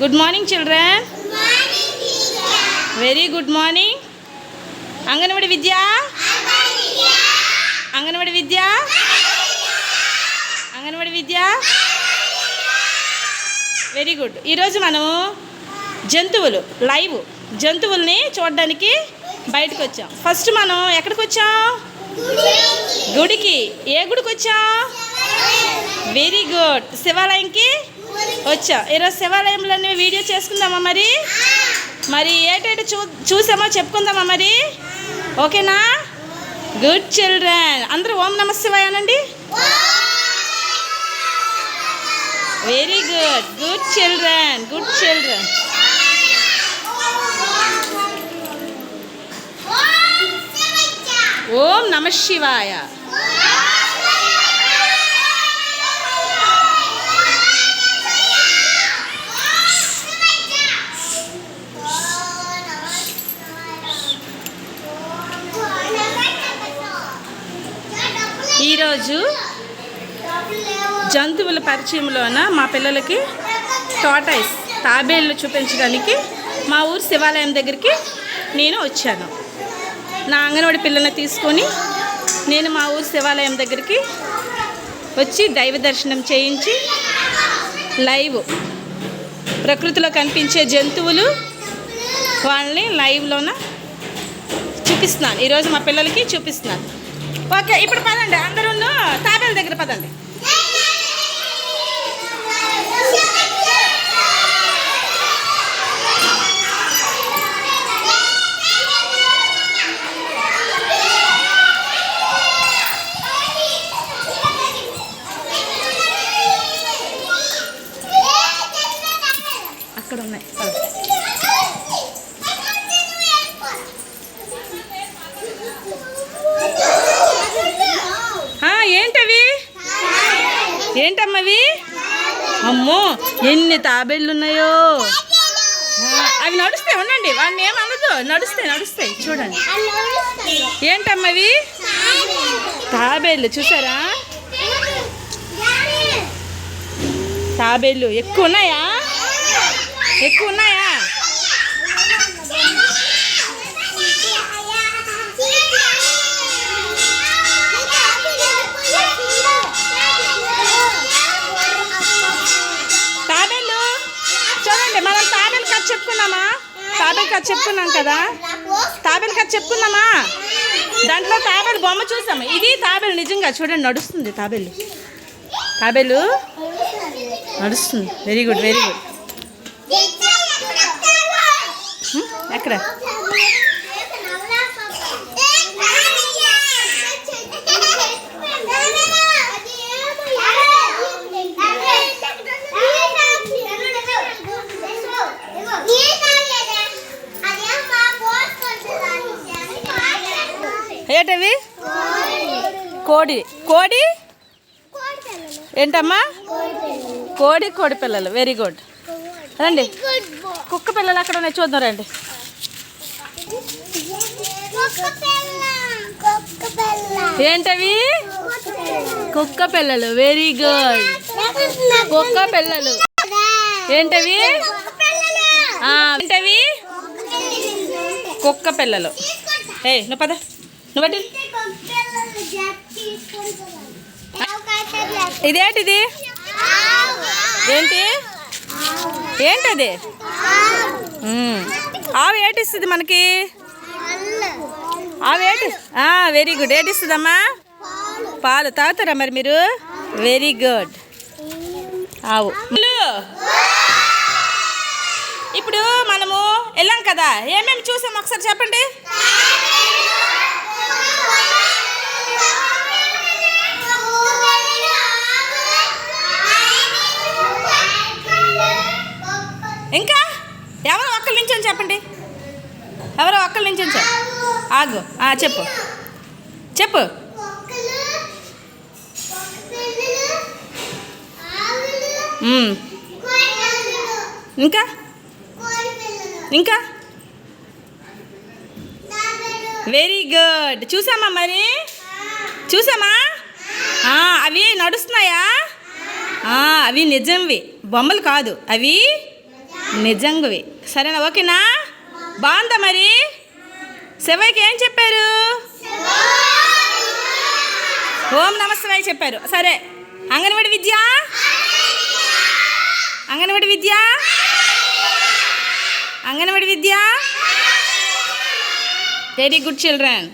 Good morning children very good morning anganwadi Vidya anganwadi Vidya anganwadi Vidya very good ఈరోజు మనము జంతువులు live జంతువుల్ని చూడడానికి బయటకు వచ్చాం. ఫస్ట్ మనం ఎక్కడికి వచ్చాం? గుడికి. ఏ గుడికి వచ్చాం? వెరీ గుడ్ శివాలయంకి వచ్చా. ఈరోజు శివాలయంలోనే వీడియో చేసుకుందామా మరి? మరి ఏటేటి చూ చూసామో చెప్పుకుందామా మరి? ఓకేనా? గుడ్ చిల్డ్రన్ అందరూ ఓం నమ శివాయ అనండి very good good children good children ఓం నమ శివాయ. ఈరోజు జంతువుల పరిచయంలోన మా పిల్లలకి టోటైస్ తాబేళ్ళు చూపించడానికి మా ఊరు శివాలయం దగ్గరికి నేను వచ్చాను. నా అంగన్వాడి పిల్లల్ని తీసుకొని నేను మా ఊరు శివాలయం దగ్గరికి వచ్చి దైవ దర్శనం చేయించి లైవ్ ప్రకృతిలో కనిపించే జంతువులు వాళ్ళని లైవ్లోన చూపిస్తున్నాను. ఈరోజు మా పిల్లలకి చూపిస్తున్నాను. ఓకే ఇప్పుడు పదండి. అందరూ తాబేల దగ్గర పదండి. అక్కడ ఉన్నాయి పద. ఆ, ఏంటవి ఏంటమ్మవి అమ్మో ఎన్ని తాబేళ్ళు ఉన్నాయో. అవి నడుస్తాయి ఉండండి. వాడిని ఏమనదు నడుస్తాయి నడుస్తాయి. చూడండి. ఏంటమ్మవి తాబేళ్ళు చూసారా? తాబేళ్ళు ఎక్కువ ఉన్నాయా? ఎక్కువ ఉన్నాయా? కథ చెప్పుకున్నామా? తాబేలు కథ చెప్పుకున్నాం కదా? తాబేలు కథ చెప్పుకున్నామా? దాంట్లో తాబేలు బొమ్మ చూసాము. ఇది తాబేలు నిజంగా చూడండి నడుస్తుంది తాబేలు. తాబేలు? నడుస్తుంది. వెరీ గుడ్ వెరీ గుడ్ ఎక్కడ? ఏటవి? కోడి. కోడి? ఏంటమ్మా? కోడి కోడి పిల్లలు. వెరీ గుడ్ రండి. కుక్క పిల్లలు అక్కడ ఉన్నాయి చూద్దాం రండి. ఏంటవి? కుక్క పిల్లలు. వెరీ గుడ్ కుక్క పిల్లలు. ఏంటవి? ఏంటవి? కుక్క పిల్లలు. ఏ నువ్వు పద. నువ్వు ఇదేంటిది? ఏంటి? ఏంటది? మ్మ్. ఆవు ఏటిస్తుంది మనకి? ఆవు ఏటి వెరీ గుడ్ ఏటిస్తుందమ్మా? పాలు. తాగుతారా మరి మీరు? వెరీ గుడ్ ఆవు. ఇప్పుడు మనము వెళ్ళాం కదా. ఏమేమి చూసాం? ఒకసారి చెప్పండి ఇంకా ఎవరో చెప్పండి. ఎవరో ఒక్కరి నుంచి చెప్పు ఆగు. చెప్పు. చెప్పు. ఇంకా? ఇంకా? Very good. చూసామా మరి? చూసామా? అవి నడుస్తున్నాయా? ఆ, అవి నిజంవి. బొమ్మలు కాదు. అవి నిజంగువి. సరేనా ఓకేనా? బాగుందా మరి? శివయ్యకి ఏం చెప్పారు? ఓం నమస్తే చెప్పారు. సరే. Anganwadi Vidya? Anganwadi Vidya? Anganwadi Vidya? Very good children